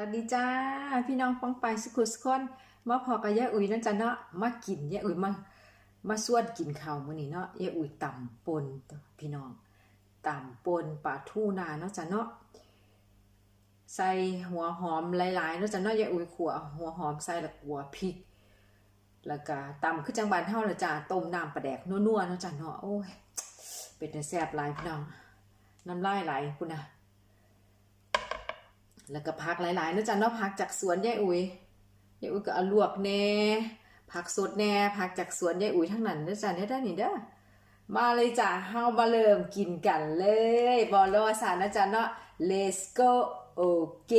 วัสดีจ้า พี่น้องฟังไปสุขุสกคนมาพอกับยายอุ่ยนั่นจ้ะเนาะมากินยายอุ่ยมามาสวนกินข้าวมื้อนี้เนาะยายอุ่ยตำปนพี่น้องตำปนปลาทูนาเนาะจ้ะเนาะใส่หัวหอมหลายๆเนาะจ้ะเนาะยายอุ่ยขัวหัวหอมใส่ล้วขัวพริก แล้วก็ตำคือจังบานเฮาละจ้ะต้มน้ำปลาแดกนัวๆเนาะจ้ะเนาะโอ้ยเป็นแต่แซ่บหลายพี่น้องน้ำลายไหลพุ่นน่ะ แล้วก็ผักหลายๆนาะจ้ะเนาะผักจากสวนยายอุ๋ยยายอุ๋ยก็เอาลวกแหน่ผักสดแหน่ผักจากสวนยายอุ๋ยทั้งนั้นเด้อจ้ะเนี่ยได้อนี่เด้อมาเลยจ้ะเฮามาเริ่มกินกันเลยบอลรอสารนะจ้ะเนาะ let's go โอเค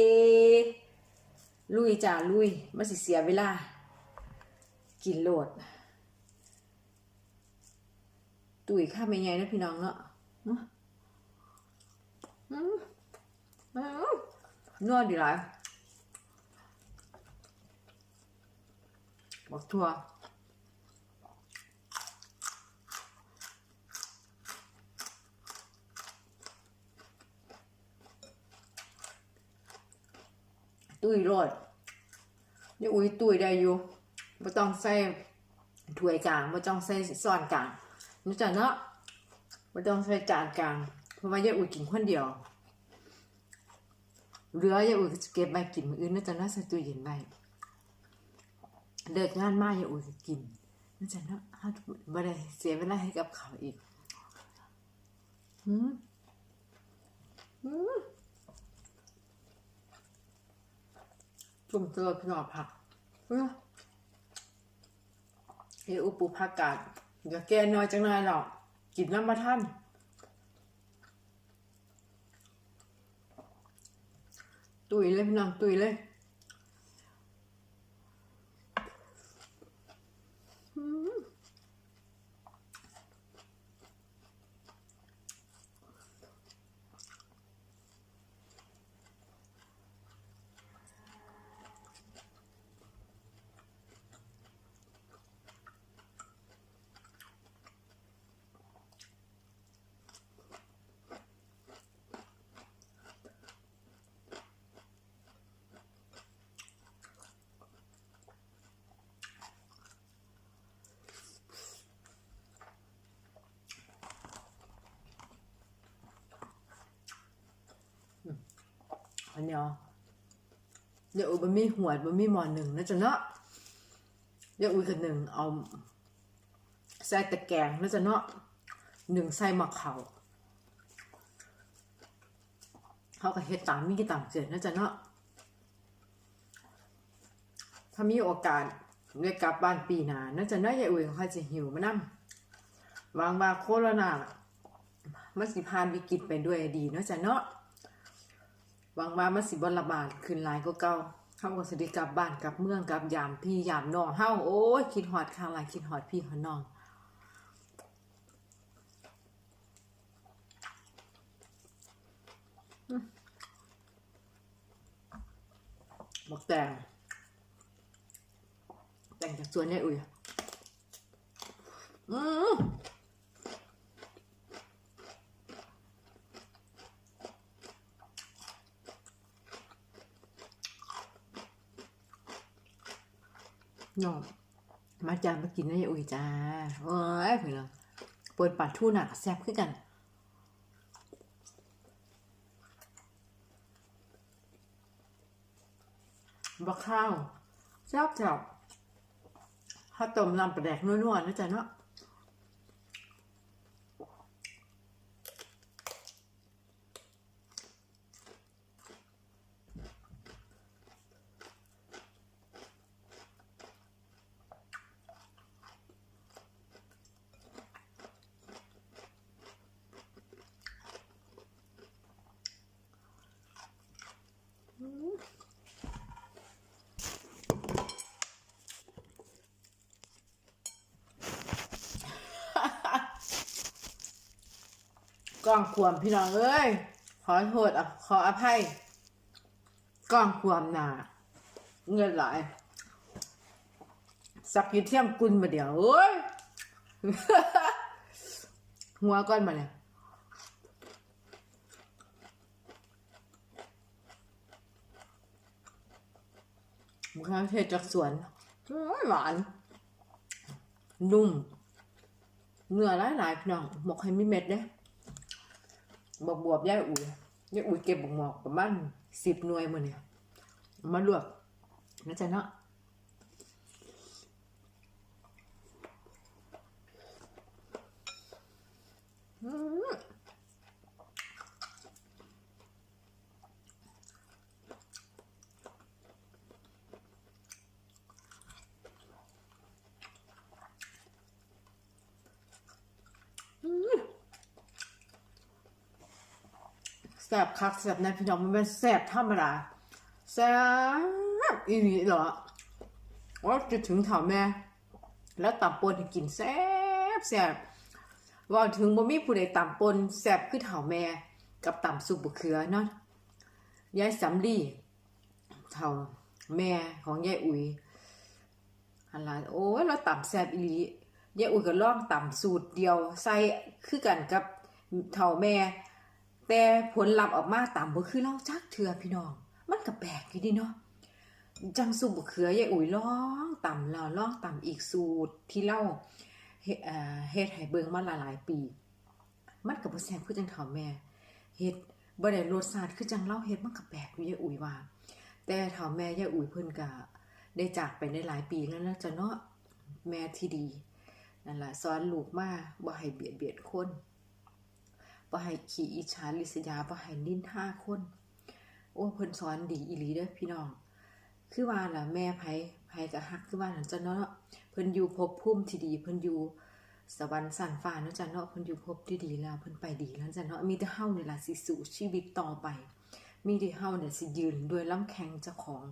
ลุยจ้ะลุยมันสิเสียเวลา กินโหลด ตุ๋ยข้าไม่ไงนะพี่น้องเนาะอื้ออื้ออื้อ นัวดีหลายบักทั่วตุยโรดเดี๋ยวอุ้ยตุยได้อยู่ไม่ต้องใส่ถ้วยกลางไม่ต้องใส่ซ้อนกลางนี่จ้ะเนาะไม่ต้องใส่จานกลางเพราะว่าเดี๋ยอุ้ยกินคนเดียว เหลือยายอุ่ยเก็บไว้กินมืออื่นน่าจะน่าใส่ตู้เย็นไว้เลิกงานมายายอุ่ยก็กินน่าจะน่าฮาบ่ได้เสียเวลาให้กับเขาอีกหืมหืมจุ่มเจอพี่น้อผักเอ้ยอุปูผักกาดอย่าแก่น้อยจังเลยหรอก กินน้ำมาท่าน ตุยเลยพี่น้องตุยเลยอืม อันเนี้ยเดี๋ยวอุ้ยบะมีหวดบะมีหมอหนึ่งนะจ๊ะเนาะเดี๋ยวอุ้ยกับหนึ่งเอาใส่ตะแกรงนะจ๊ะเนาะหนึ่งใส่มะเขาเขาก็เฮ็ดตามมีกี่ตามเกิดนะจ๊ะเนาะถ้ามีโอกาสได้กลับบ้านปีหน้านะจ๊ะเนาะยายอุ้ยเขาจะหิวมานั่วางบาโคโรนามันสิพานวิกฤตไปด้วยดีเนาะจ๊ะเนาะ หวังว่ามันสิบ่ระบาดขึ้นหลายก็เก่าเฮาก็สิได้กลับบ้านกลับเมืองกลับยามพี่ยามน้องเฮาโอ้ยคิดฮอดข้างหลายคิดฮอดพี่ฮอดน้องบักแต่งแต่งจากสวนยายอุ่ยอืม นาะมาจามากินนะยายอุ้ยจ้าโอ้ยเพื่อเปิดปัดทู่หนักแซ่บขึ้นกันบะข้าวแซ่บแซ่บข้าวต้มน้ำปลาแดกนัวๆนะจ๊ะเนาะ กล้องขวมพี่น้องเอ้ย ขอโทษอะขออภัยกล้องขวมหนาเงินหลายสักยูเที่ยมกุลมาเดี๋ยวเอ้ยหัวก้อนมาเนี่ยมะขือเทศจากสวนโอ้ยหวาน นุ่มเนื้อหลายหลๆพี่น้องหมกให้มีเม็ดเด้ บวบบวบย่ายอุ่ยย่ายอุ่ยเก็บบวบหมอกประมาณสิบหน่วยมือเนี่ยมาลวกนะจ๊ะเนาะอืม แสบคักแสบแน่พี่น้องมันเป็นแสบธรรมดาแสบอีหลีเหรอว่าจะถึงเถาแม่ แล้วตับปนกินแสบแสบว่าถึงบ่มีผู้ใดต่ำปนแสบคือเถาแม่ กับต่ำสุบะเขือเนาะยายสำลีเถาแม่ของยายอุ๋ยฮันลาโอ้ยเราต่ำแสบอีหลียายอุ๋ยก็ลองต่ำสูตรเดียว ใส่คือกันกับเถาแม่ แต่ผลลัพธ์ออกมาต่ำบ่คือเราจักเถื่อพี่น้อง มันก็แปลกอยู่ดีเนาะจังสูบบ่เขือยายอุ๋ยลองต่ำแล้วลองต่ำอีกสูตรที่เล่าเฮ็ดเอ่เฮ็ดให้เบิ่งมาหลายๆปี มันก็บ่แซ่บคือจังเฒ่าแม่เฮ็ดบ่ได้รสชาติคือจังเล่าเฮ็ดมันก็แปลกอยู่ยายอุ๋ยว่า แต่เฒ่าแม่ยายอุ๋ยเพิ่นก็ได้จากไปได้หลายปีแล้วนะจ้ะเนาะแม่ที่ดีนั่นล่ะสอนลูกมาบ่ให้เบียดเบียนคน บ่ให้ขี้อิจฉาริษยาบ่ให้นินทาคนโอ้เพิ่นสอนดีอีหลีเด้อพี่น้อง คือว่าล่ะแม่ไผไผก็ฮักคือว่านั่นจ้ะเนาะเพิ่นอยู่ภพภูมิที่ดี เพิ่นอยู่สวรรค์สันฟ้าเนาะจ้ะเนาะเพิ่นอยู่ภพที่ดีแล้วเพิ่นไปดีแล้วจ้ะเนาะมีแต่เฮานี่ล่ะสิสู้ชีวิตต่อไป มีแต่เฮาเนี่ยสิยืนด้วยลำแข้งเจ้าของ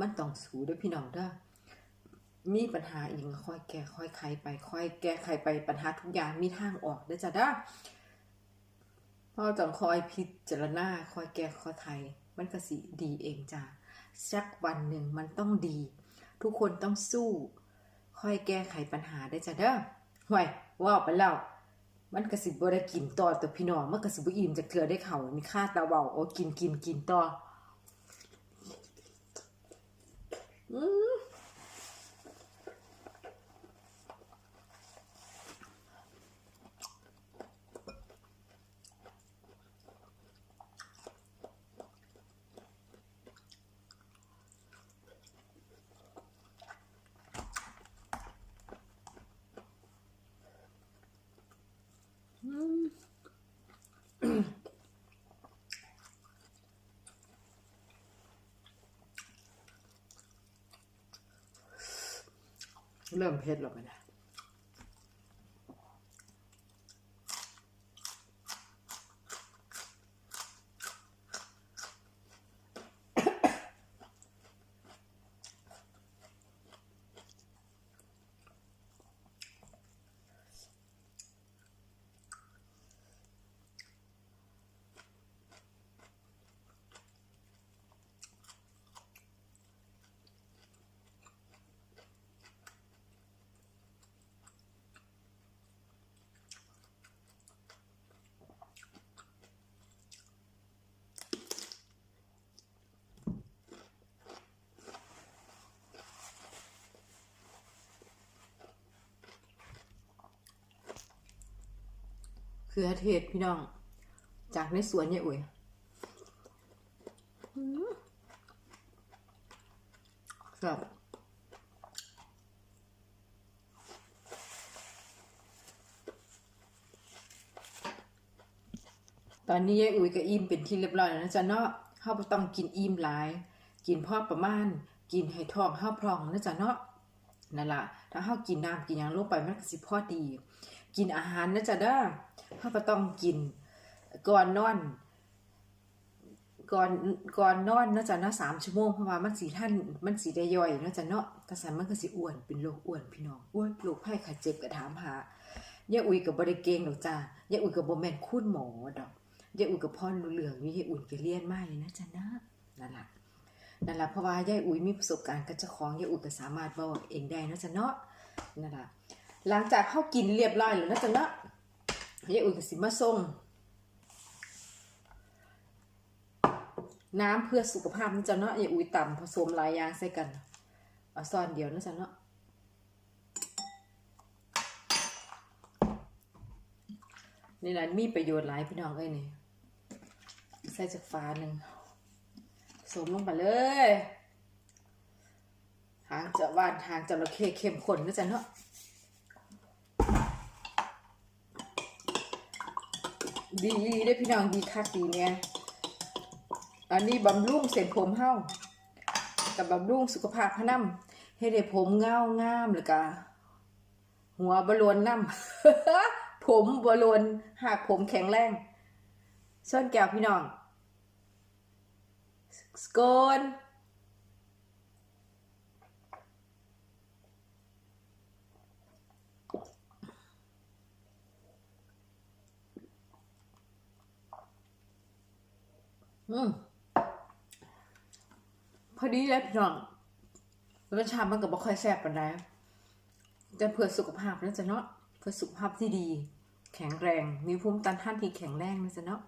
มันต้องสู้เด้อพี่น้องเด้อมีปัญหาอีกค่อยแก้ค่อยไขไป ค่อยแก้ไขไปปัญหาทุกอย่างมีทางออกเด้อจ้ะเด้อ พ่อต้องคอยพิจารณาคอยแก้คอยไขมันก็สิดีเองจ้ะสักวันหนึ่งมันต้องดี ทุกคนต้องสู้ค่อยแก้ไขปัญหาได้จ้ะเด้อห่วยว่าไปแล้วมันก็สิบ่ได้กินต่อตัวพี่น้องมันก็สิบอิ่มจากเทื่อได้เขามีค่าตาเว้าโอ้กินกินกินต่อ อืม เริ่มเพชรแล้วไปนะ ขือเทศพี่น้อง จากในสวนยายอุ๋ยอืมครับตอนนี้ยายอุ๋ยก็อิ่มเป็นที่เรียบร้อยแล้วนะจ๊ะเนาะเฮาบ่ต้องกินอิ่มหลาย กินพอประมาณ กินให้ท้องเฮาพร่องนะจ๊ะเนาะนั่นล่ะถ้าเฮากินน้ำกินหยังลงไปมันก็สิพอดี กินอาหารนะจ๊ะเด้อ เฮาก็ต้องกิน ก่อนนอน ก่อนก่อนนอนนาะจ๊ะเนาะสามชั่วโมงเพราะว่ามันสิท่านมันสิได้ย่อยนาะจ๊ะเนาะถ้าสันมันก็สิอ้วนเป็นโรคอ้วนพี่น้องอ้วนโรคไข้ข้เจ็บก็ถามหายายอุ่ยก็บ่ได้เกงหรอกจ้ายายอุ่ยก็บ่แมนคุณหมอดอกยายอุ่ยก็พรรู้เรื่องอยู่ยายอุ่ยก็เรียนมาเลยนะจ๊ะนะนั่นแหละนั่นแหละเพราะว่ายายอุ่ยมีประสบการณ์กับเจ้าของยายอุ่ยก็สามารถเว้าเองได้นาะจ๊ะเนาะนั่นแหละหลังจากเฮากินเรียบร้อยแล้วนะจ๊ะเนาะ ยายอุ่ยก็สิมาส่งน้ำเพื่อสุขภาพนี่จะเนาะยาอุ้ยต่ำผสมหลายอย่างใส่กันเอาซ่อนเดียวนะจ๊ะเนาะนี่แหละมีประโยชน์หลายพี่น้องเอ้ยนี่ใส่จากฟ้าหนึ่งสมลงไปเลยหางจะหวานหางจะระเข้เข้มข้นนะจ๊ะเนาะ ดีได้พี่น้องดีคักดีเนี่ยอันนี้บำรุงเส้นผมเฮากับบำรุงสุขภาพพะนํให้ได้ผมเงางามแล้วก็หัวบรวนน้ำผมบรวนหากผมแข็งแรงส่วนแก้วพี่น้องสกอน อืมพอดีแล้วพี่น้องรสชาติมันก็บ่ค่อยแซ่บปานใดแต่เพื่อสุขภาพนะจ๊ะเนาะเพื่อสุขภาพที่ดี แข็งแรง มีภูมิต้านทานที่แข็งแรงนะจ๊ะเนาะ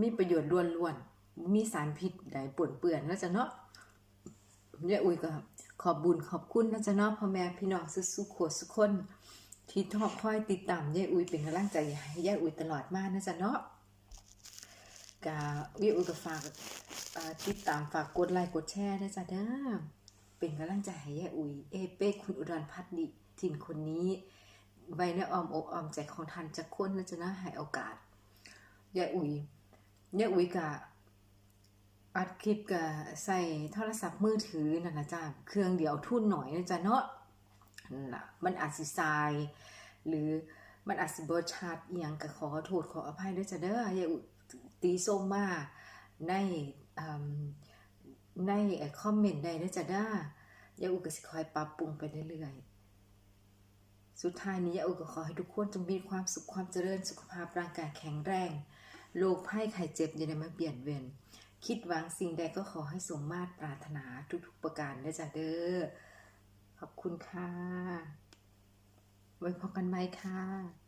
มีประโยชน์ล้วนๆ มีสารพิษใดปนเปื้อนนะจ๊ะเนาะยายอุ้ยก็ขอบบุญขอบคุณนะจ๊ะเนาะพ่อแม่พี่น้องสุขๆสุขคน ที่ทอคอยติดตามยายอุ้ยเป็นกำลังใจให้ยายอุ้ยตลอดมากนะจ๊ะเนาะกาวิวก็ฝากติดตามฝากกดไลค์กดแชร์นะจ๊ะเด้อเป็นกำลังใจให้ยายอุ๋ยเอเป้คุณอุดรพัฒน์ดิถิ่นคนนี้ไว้ในออมอกออมใจของท่านจะคนนะจ๊ะนะให้โอกาสยายอุ๋ยยายอุ๋ยกะอัดคลิปกะใส่โทรศัพท์มือถือนั่นนะจ๊ะเครื่องเดียวทุ่นหน่อยนะจ๊ะเนาะ น่ะมันอาจสิทราย หรือมันอาจสิบ่ชัดอียงก็ขอโทษขออภัยด้วยจ้ะเด้อยายอุ๋ยตีส้มมาในในคอมเมนต์ได้นะจ๊ะด้ายาอุก็สิคอยปรับปรุงไปเรื่อยๆ สุดท้ายนี้ยาอุก็ขอให้ทุกคนจงมีความสุขความเจริญสุขภาพร่างกายแข็งแรง โรคภัยไข้เจ็บอย่าได้มาเปลี่ยนเวียนคิดหวังสิ่งใดก็ขอให้สมมาตรปรารถนาทุกๆประการนะจ๊ะเด้อ ขอบคุณค่ะไว้พบกันใหม่ค่ะ